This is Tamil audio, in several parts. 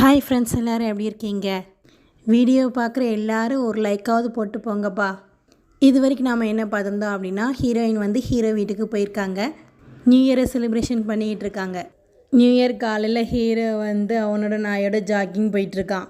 ஹாய் ஃப்ரெண்ட்ஸ் எல்லோரும் எப்படி இருக்கீங்க? வீடியோ பார்க்குற எல்லாரும் ஒரு லைக்காவது போட்டு போங்கப்பா. இது வரைக்கும் நாம் என்ன பார்த்துருந்தோம் அப்படின்னா ஹீரோயின் வந்து ஹீரோ வீட்டுக்கு போயிருக்காங்க. நியூ இயரை செலிப்ரேஷன் பண்ணிக்கிட்டு இருக்காங்க. நியூ இயர் காலையில் ஹீரோ வந்து அவனோட நாயோட ஜாக்கிங் போயிட்டுருக்கான்.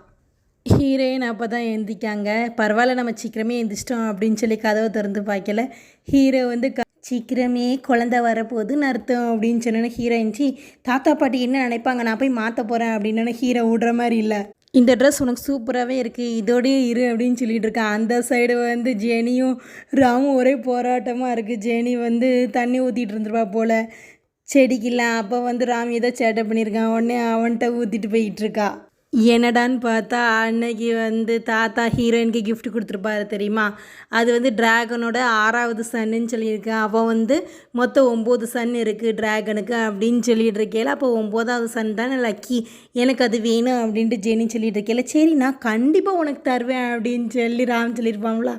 ஹீரோயின் அப்போ தான் எழுந்திக்காங்க பரவாயில்ல நம்ம சீக்கிரமே எழுந்திரிச்சிட்டோம் அப்படின்னு சொல்லி கதவை திறந்து பார்க்கல. ஹீரோ வந்து க சீக்கிரமே குழந்த வரப்போகுதுன்னு அர்த்தம் அப்படின்னு சொன்னோன்னே ஹீரோயின் சி தாத்தா பாட்டி என்ன நினைப்பாங்க? நான் போய் மாற்ற போகிறேன் அப்படின்னு ஹீரோ விடுற மாதிரி இல்லை. இந்த ட்ரெஸ் உனக்கு சூப்பராகவே இருக்குது இதோடயே இரு அப்படின்னு சொல்லிட்டு இருக்கான் அந்த சைடு வந்து ஜெனியும் ராமும் ஒரே போராட்டமாக இருக்குது ஜெனி வந்து தண்ணி ஊற்றிட்டு இருந்துருப்பா போல். செடிக்கெல்லாம். அப்போ வந்து ராம் ஏதோ சேட்டை பண்ணியிருக்கான். உடனே அவன்கிட்ட ஊற்றிட்டு போயிட்டுருக்கா என்னடான்னு பார்த்தா அன்னைக்கு வந்து தாத்தா ஹீரோயினுக்கு கிஃப்ட் கொடுத்துருப்பாரு தெரியுமா? அது வந்து டிராகனோட ஆறாவது சன்னுன்னு சொல்லியிருக்கேன் அவன் வந்து மொத்தம் ஒம்பது சன் இருக்குது டிராகனுக்கு அப்படின்னு சொல்லிட்டு இருக்கேல அப்போ ஒம்போதாவது சன் தானே லக்கி எனக்கு அது வேணும் அப்படின்ட்டு ஜெனி சொல்லிட்டு இருக்கேல சரி நான் கண்டிப்பாக உனக்கு தருவேன் அப்படின்னு சொல்லி ராம் சொல்லியிருப்பாங்களா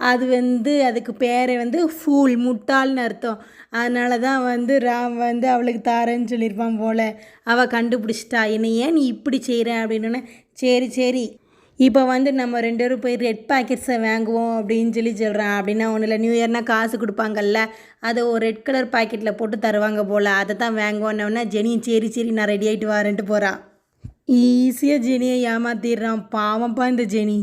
அது வந்து அதுக்கு பேரை வந்து ஃபூல் முட்டாள்னு அர்த்தம். அதனால தான் வந்து ராம் வந்து அவளுக்கு தாரேன்னு சொல்லியிருப்பான் போல். அவள் கண்டுபிடிச்சிட்டா. என்னை ஏன் நீ இப்படி செய்கிற அப்படின்னு சரி சரி. இப்போ வந்து நம்ம ரெண்டு பேரும் போய் ரெட் பாக்கெட்ஸை வாங்குவோம் அப்படின்னு சொல்லி சொல்கிறான் அப்படின்னா ஒன்றும் இல்லை நியூ இயர்னால் காசு கொடுப்பாங்கல்ல. அதை ஒரு ரெட் கலர் பாக்கெட்டில் போட்டு தருவாங்க போல். அதை தான் வாங்குவோன்னொன்னே ஜெனி சரி சரி நான் ரெடி ஆகிட்டு வரேன்ட்டு போகிறான் ஈஸியாக ஜெனியை ஏமாத்திடுறான். பாவம்ப்பா இந்த ஜெனி.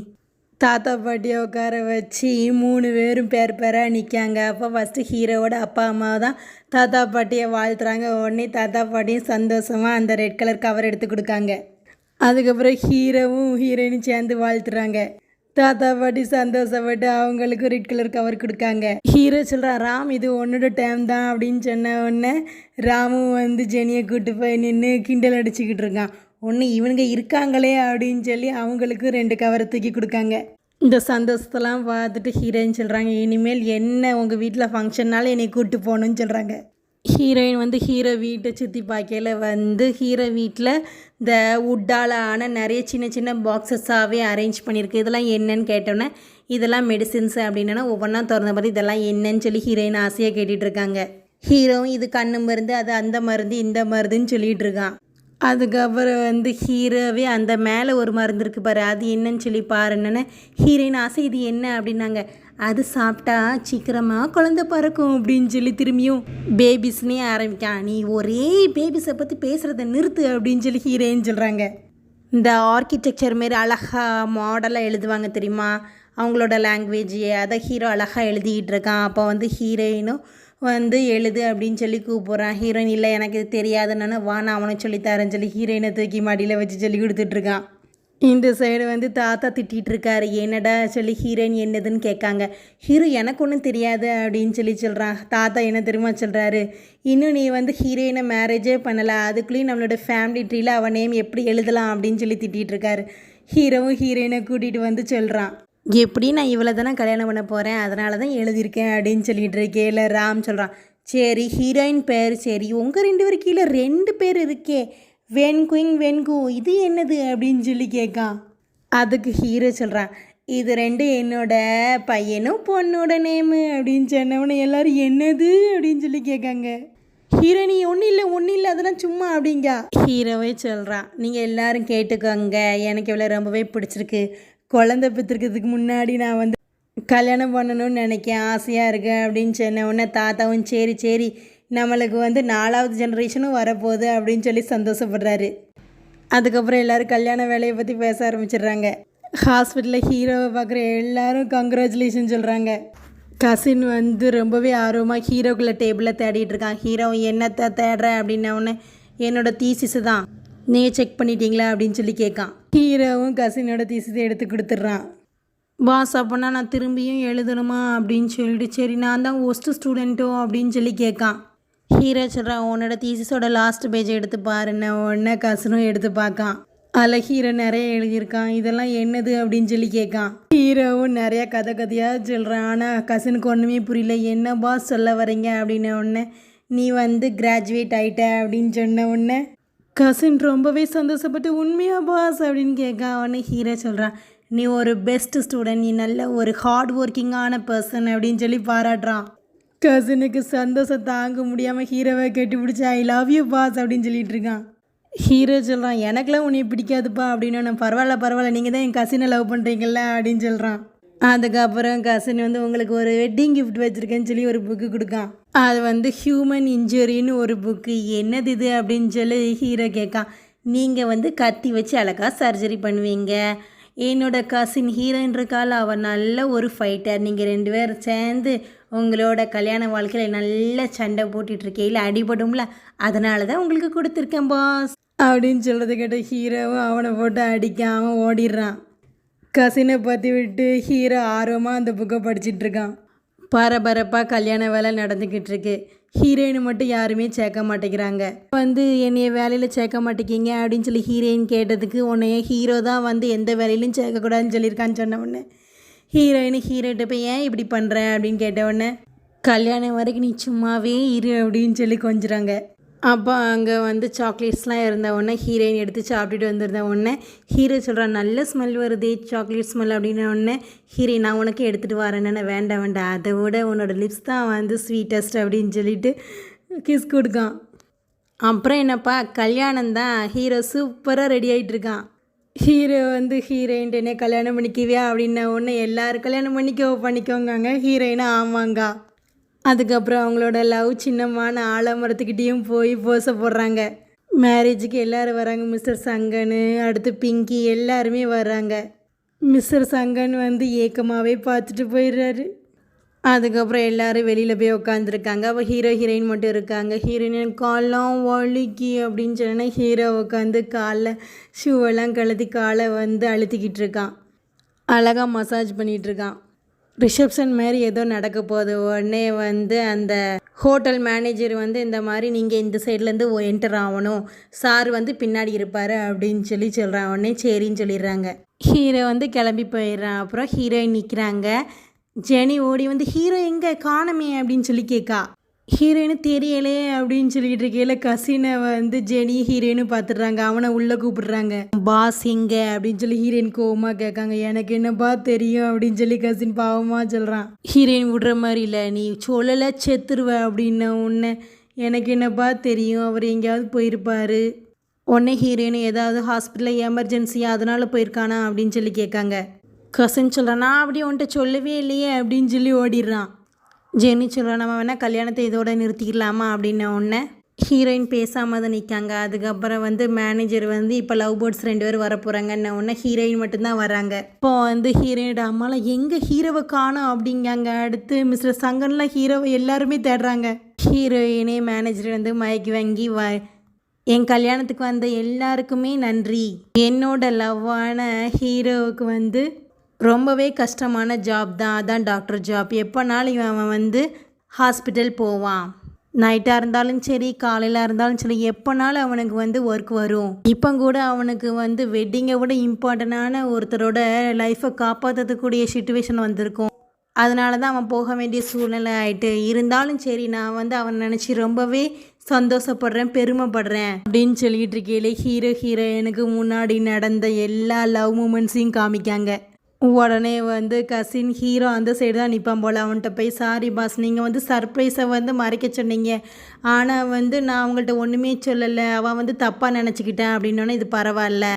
தாத்தா பாட்டியை உட்கார வச்சு மூணு பேரும் பேர் பேராக நிற்காங்க அப்போ ஃபஸ்ட்டு ஹீரோவோட அப்பா அம்மா தான் தாத்தா பாட்டியை வாழ்த்துறாங்க. உடனே தாத்தா பாட்டியும் சந்தோஷமாக அந்த ரெட் கலர் கவர் எடுத்து கொடுக்காங்க. அதுக்கப்புறம் ஹீரோவும் ஹீரோயினும் சேர்ந்து வாழ்த்துறாங்க. தாத்தா பாட்டி சந்தோஷப்பட்டு அவங்களுக்கு ரெட் கலர் கவர் கொடுக்காங்க. ஹீரோ சொல்கிறான் ராம் இது உன்னோட டைம் தான் அப்படின்னு சொன்ன உடனே ராமும் வந்து ஜெனியை கூப்பிட்டு போய் நின்று கிண்டல் அடிச்சுக்கிட்டு இருக்கான். ஒன்று இவனுங்க இருக்காங்களே அப்படின்னு சொல்லி அவங்களுக்கு ரெண்டு கவரை தூக்கி கொடுக்காங்க. இந்த சந்தோஷத்தெல்லாம் பார்த்துட்டு ஹீரோயின் சொல்கிறாங்க இனிமேல் என்ன உங்கள் வீட்டில் ஃபங்க்ஷன்னாலும் என்னை கூப்பிட்டு போகணுன்னு சொல்கிறாங்க ஹீரோயின் வந்து ஹீரோ வீட்டை சுற்றி பார்க்கையில் வந்து ஹீரோ வீட்டில் இந்த உட்டால் ஆன நிறைய சின்ன சின்ன பாக்ஸஸாகவே அரேஞ்ச் பண்ணியிருக்கு. இதெல்லாம் என்னன்னு கேட்டோன்னே இதெல்லாம் மெடிசின்ஸ் அப்படின்னா ஒவ்வொன்றா திறந்த மாதிரி இதெல்லாம் என்னன்னு சொல்லி ஹீரோயின் ஆசையாக கேட்டுட்ருக்காங்க ஹீரோவும் இது கண்ணு மருந்து அது அந்த மருந்து இந்த மருந்துன்னு சொல்லிகிட்டு இருக்கான். அதுக்கப்புறம் வந்து ஹீரோவே அந்த மேலே ஒரு மருந்து இருக்குது பாரு அது என்னன்னு சொல்லி பாருன்னு ஹீரோயின் ஆசை இது என்ன அப்படின்னாங்க. அது சாப்பிட்டா சீக்கிரமாக குழந்த பிறக்கும் அப்படின்னு சொல்லி திரும்பியும் பேபிஸ்னே ஆரம்பிக்கான் நீ ஒரே பேபிஸை பற்றி பேசுகிறத நிறுத்து அப்படின்னு சொல்லி ஹீரோயின் சொல்கிறாங்க இந்த ஆர்கிடெக்சர் மாரி அழகாக மாடலாக எழுதுவாங்க தெரியுமா? அவங்களோட லாங்குவேஜ் அதை ஹீரோ அழகாக எழுதிக்கிட்டு இருக்கான். அப்போ வந்து ஹீரோயினும் வந்து எழுது அப்படின்னு சொல்லி கூப்பிட்றான். ஹீரோயின் இல்லை எனக்கு இது தெரியாதுன்னு வா நான் அவனுக்கு சொல்லித்தரேன்னு சொல்லி ஹீரோயினை தூக்கி மடியில் வச்சு சொல்லி கொடுத்துட்ருக்கான். இந்த சைடு வந்து தாத்தா திட்டிகிட்டு இருக்காரு என்னடா சொல்லி ஹீரோயின் என்னதுன்னு கேட்காங்க. ஹீரோ எனக்கு ஒன்றும் தெரியாது அப்படின்னு சொல்லி சொல்கிறான் தாத்தா என்ன தெரியுமா சொல்கிறாரு இன்னும் நீ வந்து ஹீரோயினை மேரேஜே பண்ணலை. அதுக்குள்ளேயும் நம்மளோட ஃபேமிலி ட்ரீல அவன் நேம் எப்படி எழுதலாம் அப்படின்னு சொல்லி திட்டிகிட்டு இருக்காரு ஹீரோவும் ஹீரோயினை கூட்டிகிட்டு வந்து சொல்கிறான் எப்படி நான் இவ்வளோ தானே கல்யாணம் பண்ண போகிறேன் அதனால தான் எழுதியிருக்கேன் அப்படின்னு சொல்லிட்டு இருக்கேல ராம் சொல்கிறான் சரி ஹீரோயின் பேர் சரி. உங்கள் ரெண்டு பேர் கீழே ரெண்டு பேர் இருக்கே. வென்குயிங் வென்கு இது என்னது? அப்படின்னு சொல்லி கேட்கான். அதுக்கு ஹீரோ சொல்கிறான் இது ரெண்டு என்னோட பையனும் பொண்ணோட நேமு அப்படின்னு சொன்னவனே எல்லாரும் என்னது? அப்படின்னு சொல்லி கேட்காங்க. ஹீரோயினி ஒன்றும் இல்லை ஒன்றும் இல்லை அதெல்லாம் சும்மா அப்படிங்க. ஹீரோவே சொல்கிறான் நீங்கள் எல்லாரும் கேட்டுக்கோங்க. எனக்கு இவ்வளோ ரொம்பவே பிடிச்சிருக்கு. குழந்தை பெற்றுக்கிறதுக்கு முன்னாடி நான் வந்து கல்யாணம் பண்ணணும்னு நினைக்கேன் ஆசையாக இருக்கேன் அப்படின்னு சொன்ன உடனே தாத்தாவும் சரி சரி நம்மளுக்கு வந்து நாலாவது ஜென்ரேஷனும் வரப்போகுது அப்படின்னு சொல்லி சந்தோஷப்படுறாரு. அதுக்கப்புறம் எல்லோரும் கல்யாண வேலையை பற்றி பேச ஆரம்பிச்சிடுறாங்க. ஹாஸ்பிட்டலில் ஹீரோவை பார்க்குற எல்லாரும் கங்க்ராச்சுலேஷன் சொல்கிறாங்க கசின் வந்து ரொம்பவே ஆர்வமாக ஹீரோக்குள்ளே டேபிளில் தேடிட்டு இருக்கான். ஹீரோ என்னத்தை தேடுறேன் அப்படின்னவுடனே என்னோட தீசிஸு தான். நீங்கள் செக் பண்ணிட்டீங்களா அப்படின்னு சொல்லி கேட்கான். ஹீரோவும் கசினோட தீசிஸை எடுத்து கொடுத்துட்றான். பாஸ் அப்போனா நான் திரும்பியும் எழுதணுமா அப்படின்னு சொல்லிட்டு சரி நான் தான் ஒஸ்ட்டு ஸ்டூடெண்ட்டோ அப்படின்னு சொல்லி கேட்கான். ஹீரோ சொல்கிறான் உன்னோட தீசிஸோட லாஸ்ட் பேஜை எடுத்து பாருன்னு உடனே கசனும் எடுத்து பார்க்கான். அதில் ஹீரோ நிறைய எழுதியிருக்கான். இதெல்லாம் என்னது அப்படின்னு சொல்லி கேட்கான். ஹீரோவும் நிறைய கதை கதையாக சொல்கிறான் ஆனால் கசனுக்கு ஒன்றுமே புரியல. என்ன பாஸ் சொல்ல வரீங்க? அப்படின்ன உடனே நீ வந்து கிராஜுவேட் ஆயிட்ட அப்படின்னு சொன்ன உடனே கசின் ரொம்பவே சந்தோஷப்பட்டு உண்மையா பாஸ் அப்படின்னு கேட்க அவனே ஹீரோ சொல்கிறான் நீ ஒரு பெஸ்ட் ஸ்டூடெண்ட் நீ நல்ல ஒரு ஹார்ட் ஒர்க்கிங்கான பர்சன் அப்படின்னு சொல்லி பாராட்டுறான். கசினுக்கு சந்தோஷம் தாங்க முடியாமல் ஹீரோவை கட்டி பிடிச்சி ஐ லவ் யூ பாஸ் அப்படின்னு சொல்லிட்டு இருக்கான். ஹீரோ சொல்கிறான் எனக்கெல்லாம் உன்னை பிடிக்காதுப்பா அப்படின்னு நான் பரவாயில்ல பரவாயில்ல நீங்கள் தான் என் கசினை லவ் பண்ணுறீங்கல்ல அப்படின்னு சொல்கிறான் அதுக்கப்புறம் கசின் வந்து உங்களுக்கு ஒரு வெட்டிங் கிஃப்ட் வச்சுருக்கேன்னு சொல்லி ஒரு புக்கு கொடுக்கான். அது வந்து ஹியூமன் இன்ஜுரின்னு ஒரு புக்கு என்னது இது அப்படின்னு சொல்லி ஹீரோ கேட்கான். நீங்கள் வந்து கத்தி வச்சு அழகாக சர்ஜரி பண்ணுவீங்க. என்னோட கசின் ஹீரோயின் இருக்கால அவள் நல்ல ஒரு ஃபைட்டர் நீங்கள் ரெண்டு பேரும் சேர்ந்து உங்களோட கல்யாண வாழ்க்கையில் நல்ல சண்டை போட்டுட்ருக்கையில் அடிபடும்ல அதனால தான் உங்களுக்கு கொடுத்துருக்கேன் பாஸ் அப்படின்னு சொல்கிறத கேட்ட ஹீரோவும் அவனை போட்டு அடிக்காமல் ஓடிடுறான். கசினை பற்றி விட்டு ஹீரோ ஆர்வமாக அந்த புக்கை படிச்சுட்டு இருக்கான். பரபரப்பாக கல்யாண வேலை நடந்துக்கிட்டு இருக்கு. ஹீரோயின் மட்டும் யாருமே சேர்க்க மாட்டேங்கிறாங்க. வந்து என்னைய வேலையில் சேர்க்க மாட்டேங்கிங்க அப்படின்னு சொல்லி ஹீரோயின் கேட்டதுக்கு உன்னைய ஹீரோ தான் வந்து எந்த வேலையிலும் சேர்க்கக்கூடாதுன்னு சொல்லியிருக்கான்னு சொன்ன உடனே ஹீரோயின் ஹீரோட்ட போய் ஏன் இப்படி பண்ணுற அப்படின்னு கேட்ட உடனே கல்யாணம் வரைக்கும் நீ சும்மாவே இரு அப்படின்னு சொல்லி கொஞ்சுறாங்க. அப்போ அங்கே வந்து சாக்லேட்ஸ்லாம் இருந்த உடனே ஹீரோயின் எடுத்து சாப்பிட்டுட்டு வந்திருந்த உடனே ஹீரோ சொல்கிறான் நல்ல ஸ்மெல் வருதே சாக்லேட் ஸ்மெல் அப்படின்ன உடனே ஹீரோயின் நான் உனக்கு எடுத்துகிட்டு வரேன்னு வேண்டாம் வேண்டாம். அதை விட உன்னோட லிப்ஸ் தான் வந்து ஸ்வீட்டஸ்ட் அப்படின்னு சொல்லிட்டு கிஸ் கொடுக்கான். அப்புறம் என்னப்பா கல்யாணம் தான். ஹீரோ சூப்பராக ரெடி ஆகிட்டு இருக்கான். ஹீரோ வந்து ஹீரோயின்ட்டு என்ன கல்யாணம் பண்ணிக்குவியா? அப்படின்ன உடனே எல்லாரும் கல்யாணம் பண்ணிக்கோ பண்ணிக்கோங்காங்க. ஹீரோயினா ஆமாங்க. அதுக்கப்புறம் அவங்களோட லவ் சின்னமான ஆலமரத்துக்கிட்டேயும் போய் போச போடுறாங்க. மேரேஜுக்கு எல்லாரும் வராங்க. மிஸ்டர் சங்கனு அடுத்து பிங்கி எல்லாருமே வர்றாங்க. மிஸ்டர் சங்கன் வந்து ஏக்கமாகவே பார்த்துட்டு போயிடுறாரு. அதுக்கப்புறம் எல்லாரும் வெளியில் போய் உட்காந்துருக்காங்க அப்போ ஹீரோ ஹீரோயின் மட்டும் இருக்காங்க. ஹீரோயின் காலெலாம் வலிக்கி அப்படின்னு சொன்னா ஹீரோ உட்காந்து காலில் ஷூவெல்லாம் கழுத்தி காலை வந்து அழுத்திக்கிட்டு இருக்கான். அழகாக மசாஜ் பண்ணிகிட்ருக்கான் ரிசப்ஷன் மாதிரி ஏதோ நடக்க போகுது. உடனே வந்து அந்த ஹோட்டல் மேனேஜர் வந்து இந்த மாதிரி நீங்கள் இந்த சைட்லேருந்து என்டர் ஆகணும். சார் வந்து பின்னாடி இருப்பார் அப்படின்னு சொல்லி சொல்கிறான் உடனே சரின்னு சொல்லிடுறாங்க. ஹீரோ வந்து கிளம்பி போயிடுறான். அப்புறம் ஹீரோயின் நிற்கிறாங்க ஜெனி ஓடி வந்து ஹீரோ எங்கே? காணமே அப்படின்னு சொல்லி கேட்கா. ஹீரோயின் தெரியலே அப்படின்னு சொல்லிட்டு இருக்கையில கசினை வந்து ஜெனி ஹீரோயினு பார்த்துடுறாங்க அவனை உள்ளே கூப்பிடுறாங்க. பாஸ் எங்க? அப்படின்னு சொல்லி ஹீரோயின் கோவமா கேட்காங்க. எனக்கு என்னப்பா தெரியும்? அப்படின்னு சொல்லி கசின் பாவமா சொல்கிறான் ஹீரோயின் விடுற மாதிரி இல்லை. நீ சொல்லலை செத்துருவ அப்படின்ன உன்னை எனக்கு என்னப்பா தெரியும்? அவர் எங்கேயாவது போயிருப்பாரு. உடனே ஹீரோயின் ஏதாவது ஹாஸ்பிட்டலில் எமர்ஜென்சி அதனால போயிருக்கானா? அப்படின்னு சொல்லி கேட்காங்க. கசின் சொல்கிறான் நான் அப்படி உன்கிட்ட சொல்லவே இல்லையே அப்படின்னு சொல்லி ஓடிடுறான். ஜெனி சொல்கிறா நம்ம வேணால் கல்யாணத்தை இதோட நிறுத்திக்கலாமா அப்படின்ன உடனே ஹீரோயின் பேசாமல் தான் நிற்காங்க அதுக்கப்புறம் வந்து மேனேஜர் வந்து இப்போ லவ் பேர்ட்ஸ் ரெண்டு பேரும் வர போகிறாங்கன்ன உடனே ஹீரோயின் மட்டும்தான் வராங்க. இப்போ வந்து ஹீரோயினோட அம்மால எங்கே ஹீரோவை காணோம் அப்படிங்காங்க. அடுத்து மிஸ்டர் சங்கன்லாம் ஹீரோவை எல்லாருமே தேடுறாங்க. ஹீரோயினே மேனேஜர் வந்து மயக்கி வாங்கி வ என் கல்யாணத்துக்கு வந்த எல்லாருக்குமே நன்றி. என்னோட லவ்வான ஹீரோவுக்கு வந்து ரொம்பவே கஷ்டமான ஜாப் தான். அதான் டாக்டர் ஜாப் எப்போனாலும் இவன் அவன் வந்து ஹாஸ்பிட்டல் போவான். நைட்டாக இருந்தாலும் சரி காலையில் இருந்தாலும் சரி எப்போனாலும் அவனுக்கு வந்து ஒர்க் வரும். இப்போ கூட அவனுக்கு வந்து வெட்டிங்கை விட இம்பார்ட்டண்டான ஒருத்தரோட லைஃப்பை காப்பாற்றக்கூடிய சுச்சுவேஷன் வந்திருக்கும். அதனால தான் அவன் போக வேண்டிய சூழ்நிலை ஆயிட்டு. இருந்தாலும் சரி நான் வந்து அவன் நினச்சி ரொம்பவே சந்தோஷப்படுறேன் பெருமைப்படுறேன். அப்படின்னு சொல்லிட்டு இருக்கையிலே ஹீரோ ஹீரோயினுக்கு முன்னாடி நடந்த எல்லா லவ் மூமெண்ட்ஸையும் காமிக்காங்க. உடனே வந்து கசின் ஹீரோ அந்த சைடு தான் நிற்பான் போல் அவன்கிட்ட போய் சாரி பாஸ் நீங்கள் வந்து சர்ப்ரைஸை வந்து மறைக்க சொன்னீங்க. ஆனால் வந்து நான் அவங்கள்ட்ட ஒன்றுமே சொல்லலை. அவன் வந்து தப்பாக நினச்சிக்கிட்டேன் அப்படின்னோடனே இது பரவாயில்ல.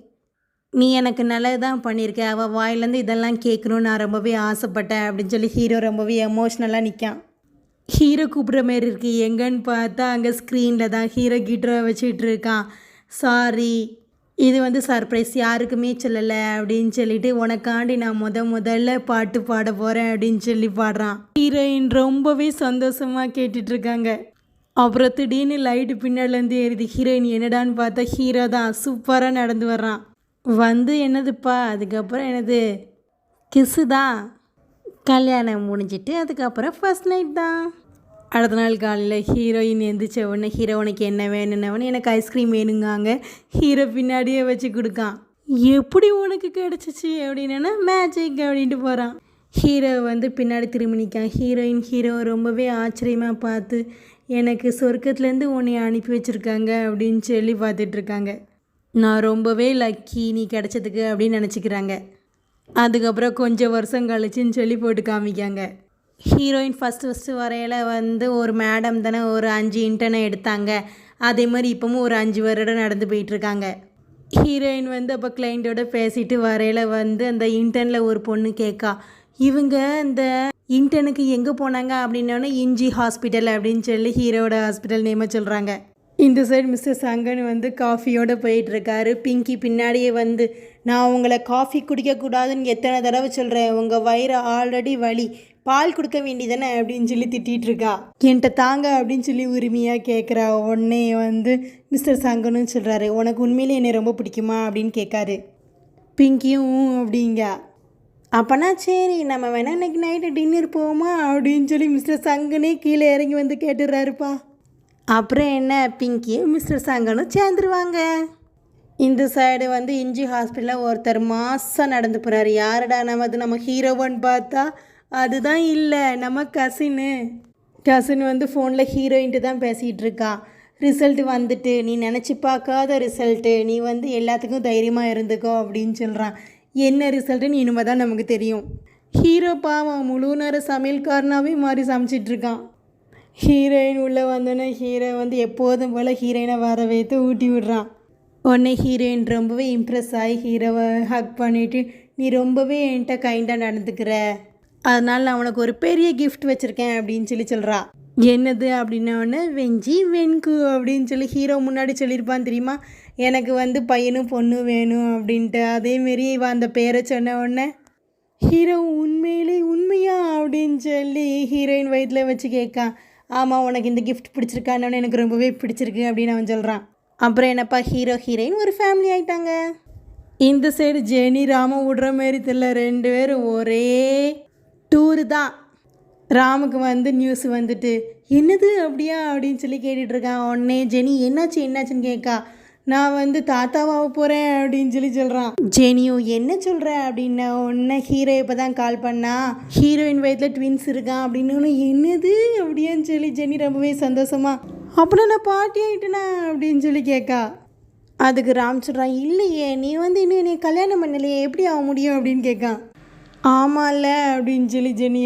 நீ எனக்கு நல்லது தான் பண்ணியிருக்க அவள் வாயிலேருந்து இதெல்லாம் கேட்கணும்னு நான் ரொம்பவே ஆசைப்பட்டேன் அப்படின்னு சொல்லி ஹீரோ ரொம்பவே எமோஷ்னலாக நிற்கான் ஹீரோ கூப்பிட்ற மாரி இருக்கு. எங்கன்னு பார்த்தா அங்கே ஸ்க்ரீனில் தான் ஹீரோ கிட்ட வச்சுட்டு இருக்கான். சாரி இது வந்து சர்ப்ரைஸ் யாருக்குமே சொல்லலை அப்படின்னு சொல்லிட்டு உனக்காண்டி நான் முத முதல்ல பாட்டு பாட போகிறேன் அப்படின்னு சொல்லி பாடுறான். ஹீரோயின் ரொம்பவே சந்தோஷமாக கேட்டுட்டு இருக்காங்க. அப்புறம் திடீர்னு லைட்டு பின்னாடிலேருந்து ஏறுது. ஹீரோயின் என்னடான்னு பார்த்தா ஹீரோ தான் சூப்பராக நடந்து வர்றான். வந்து என்னதுப்பா? அதுக்கப்புறம் என்னது? கிஸ்ஸு தான். கல்யாணம் முடிஞ்சிட்டு அதுக்கப்புறம் ஃபர்ஸ்ட் நைட் தான். அடுத்த நாள் காலையில் ஹீரோயின் எந்திரிச்ச உடனே ஹீரோ உனக்கு என்ன வேணும்னவனே எனக்கு ஐஸ்கிரீம் வேணுங்காங்க. ஹீரோ பின்னாடியே வச்சு கொடுக்கான். எப்படி உனக்கு கிடச்சிச்சு? அப்படின்னா மேஜிக் அப்படின்ட்டு போகிறான் ஹீரோ வந்து பின்னாடி திரும்பி நிற்கான் ஹீரோயின் ஹீரோ ரொம்பவே ஆச்சரியமாக பார்த்து எனக்கு சொர்க்கத்துலேருந்து உன்னை அனுப்பி வச்சுருக்காங்க அப்படின்னு சொல்லி பார்த்துட்ருக்காங்க. நான் ரொம்பவே லக்கி நீ கிடச்சதுக்கு அப்படின்னு நினச்சிக்கிறாங்க. அதுக்கப்புறம் கொஞ்சம் வருஷம் கழிச்சுன்னு சொல்லி போட்டு காமிக்காங்க. ஹீரோயின் ஃபஸ்ட்டு ஃபஸ்ட்டு வரையில் வந்து ஒரு மேடம் தானே ஒரு அஞ்சு இன்டர்னை எடுத்தாங்க. அதே மாதிரி இப்போவும் ஒரு அஞ்சு வருடம் நடந்து போயிட்டுருக்காங்க. ஹீரோயின் வந்து அப்போ கிளைண்ட்டோட பேசிட்டு வரையில் வந்து அந்த இன்டர்னில் ஒரு பொண்ணு கேட்கா இவங்க இந்த இன்டர்னுக்கு எங்கே போனாங்க? அப்படின்னோடனே இஞ்சி ஹாஸ்பிட்டல் அப்படின்னு சொல்லி ஹீரோவோட ஹாஸ்பிட்டல் நேமை சொல்கிறாங்க இந்த சைடு மிஸ்டர் சங்கன் வந்து காஃபியோடு போயிட்டுருக்காரு. பிங்கி பின்னாடியே வந்து நான் உங்களை காஃபி குடிக்கக்கூடாதுன்னு எத்தனை தடவை சொல்கிறேன் உங்கள் வயிறு ஆல்ரெடி வலி. பால் கொடுக்க வேண்டியதானே அப்படின்னு சொல்லி திட்டிகிட்டு இருக்கா என்கிட்ட தாங்க அப்படின்னு சொல்லி உரிமையாக கேட்குறா உடனே வந்து மிஸ்டர் சங்கனும் சொல்கிறாரு உனக்கு உண்மையிலே என்னை ரொம்ப பிடிக்குமா? அப்படின்னு கேட்காரு. பிங்கியும் அப்படிங்க. அப்போனா சரி நம்ம வேணா இன்னைக்கு நைட்டு டின்னர் போவோமா? அப்படின்னு சொல்லி மிஸ்டர் சங்கனே கீழே இறங்கி வந்து கேட்டுடுறாருப்பா. அப்புறம் என்ன பிங்கியும் மிஸ்டர் சங்கனும் சேர்ந்துருவாங்க. இந்த சைடு வந்து இஞ்சி ஹாஸ்பிட்டலில் ஒருத்தர் மாதம் நடந்து போகிறாரு யாருடா அது நம்ம ஹீரோவன் பார்த்தா அதுதான் இல்லை நம்ம கசின்னு கசின் வந்து ஃபோனில் ஹீரோயின்ட்டு தான் பேசிகிட்டு இருக்கா ரிசல்ட் வந்துட்டு நீ நினச்சி பார்க்காத ரிசல்ட்டு நீ வந்து எல்லாத்துக்கும் தைரியமாக இருந்துக்கோ அப்படின்னு சொல்கிறான் என்ன ரிசல்ட்டுன்னு இனிமே தான் நமக்கு தெரியும். ஹீரோ பாவம் முழு நேரம் சமையல்காரனாகவே மாறி சமைச்சிட்டு இருக்கான் ஹீரோயின் உள்ளே வந்தோன்னே ஹீரோ வந்து எப்போதும் போல் ஹீரோயினை வர வைத்து ஊட்டி விடுறான். உடனே ஹீரோயின் ரொம்பவே இம்ப்ரெஸ் ஆகி ஹீரோவை ஹக் பண்ணிவிட்டு நீ ரொம்பவே என்கிட்ட கைண்டாக நடந்துக்கிற. அதனால் நான் உனக்கு ஒரு பெரிய கிஃப்ட் வச்சுருக்கேன் அப்படின்னு சொல்லி சொல்கிறா என்னது அப்படின்னோடனே வெஞ்சி வெண்கு அப்படின்னு சொல்லி ஹீரோ முன்னாடி சொல்லியிருப்பான் தெரியுமா? எனக்கு வந்து பையனும் பொண்ணும் வேணும் அப்படின்ட்டு. அதேமாரி இவன் அந்த பேரை சொன்ன உடனே ஹீரோ உண்மையிலே உண்மையா? அப்படின்னு சொல்லி ஹீரோயின் வயிற்றில் வச்சு கேட்கான் ஆமாம் உனக்கு இந்த கிஃப்ட் பிடிச்சிருக்கான்னு எனக்கு ரொம்பவே பிடிச்சிருக்கு அப்படின்னு அவன் சொல்கிறான் அப்புறம் என்னப்பா ஹீரோ ஹீரோயின் ஒரு ஃபேமிலி ஆயிட்டாங்க. இந்த சைடு ஜெனி ராம விடுற மாரி தெரியல ரெண்டு பேரும் ஒரே டூரு தான். ராமுக்கு வந்து நியூஸ் வந்துட்டு என்னது அப்படியா? அப்படின்னு சொல்லி கேட்டுட்ருக்கான் உடனே ஜெனி என்னாச்சு என்னாச்சுன்னு கேட்கா. நான் வந்து தாத்தாவாக போகிறேன் அப்படின்னு சொல்லி சொல்கிறான் ஜெனியும் என்ன சொல்கிற அப்படின்ன உடனே ஹீரோ இப்போ தான் கால் பண்ணா. ஹீரோயின் வயதில் ட்வின்ஸ் இருக்கான் அப்படின்னு என்னது? அப்படின்னு சொல்லி ஜெனி ரொம்பவே சந்தோஷமா அப்படின்னா நான் பாட்டி ஆகிட்டேனா அப்படின்னு சொல்லி கேட்கா. அதுக்கு ராம் சொல்கிறான் இல்லையே நீ வந்து இன்னும் என்னை கல்யாணம் பண்ணலையே எப்படி ஆக முடியும்? அப்படின்னு கேட்கான் ஆமாம்ல அப்படின்னு சொல்லி ஜெனி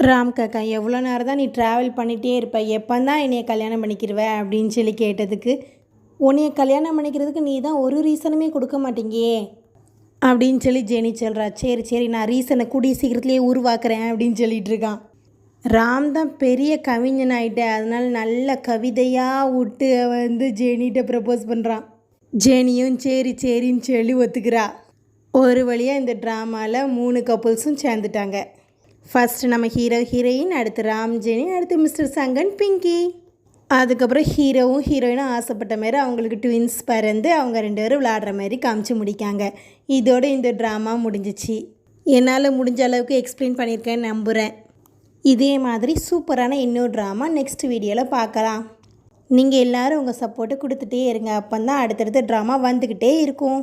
ராம் காக்கா எவ்வளோ நேரம் தான் நீ ட்ராவல் பண்ணிகிட்டே இருப்ப? எப்போ தான் என்னைய கல்யாணம் பண்ணிக்கிருவ? அப்படின்னு சொல்லி கேட்டதுக்கு உன்னைய கல்யாணம் பண்ணிக்கிறதுக்கு நீ தான் ஒரு ரீசனுமே கொடுக்க மாட்டீங்கே அப்படின்னு சொல்லி ஜெனி சொல்கிறா சரி சரி நான் ரீசனை கூடிய சீக்கிரத்துலேயே உருவாக்குறேன் அப்படின்னு சொல்லிட்டு இருக்கான். ராம் தான் பெரிய கவிஞன் ஆயிட்டேன் அதனால் நல்ல கவிதையாக விட்டு வந்து ஜெனிகிட்ட ப்ரப்போஸ் பண்ணுறான் ஜெனியும் சரி சரின்னு சொல்லி ஒத்துக்கிறா. ஒரு வழியாக இந்த ட்ராமாவில் மூணு கப்புள்ஸும் சேர்ந்துட்டாங்க. ஃபஸ்ட்டு நம்ம ஹீரோ ஹீரோயின் அடுத்து ராம்ஜெனி அடுத்து மிஸ்டர் சங்கன் பிங்கி. அதுக்கப்புறம் ஹீரோவும் ஹீரோயினும் ஆசைப்பட்ட மாதிரி அவங்களுக்கு ட்வின்ஸ் பிறந்து அவங்க ரெண்டு பேரும் விளாடுற மாதிரி காமிச்சு முடிக்காங்க. இதோட இந்த ட்ராமா முடிஞ்சிச்சு. என்னால் முடிஞ்ச அளவுக்கு எக்ஸ்பிளைன் பண்ணியிருக்கேன்னு நம்புகிறேன் இதே மாதிரி சூப்பரான இன்னொரு ட்ராமா நெக்ஸ்ட் வீடியோவில் பார்க்கலாம். நீங்கள் எல்லாரும் உங்கள் சப்போர்ட்டை கொடுத்துட்டே இருங்க. அப்போ தான் அடுத்தடுத்த ட்ராமா வந்துக்கிட்டே இருக்கும்.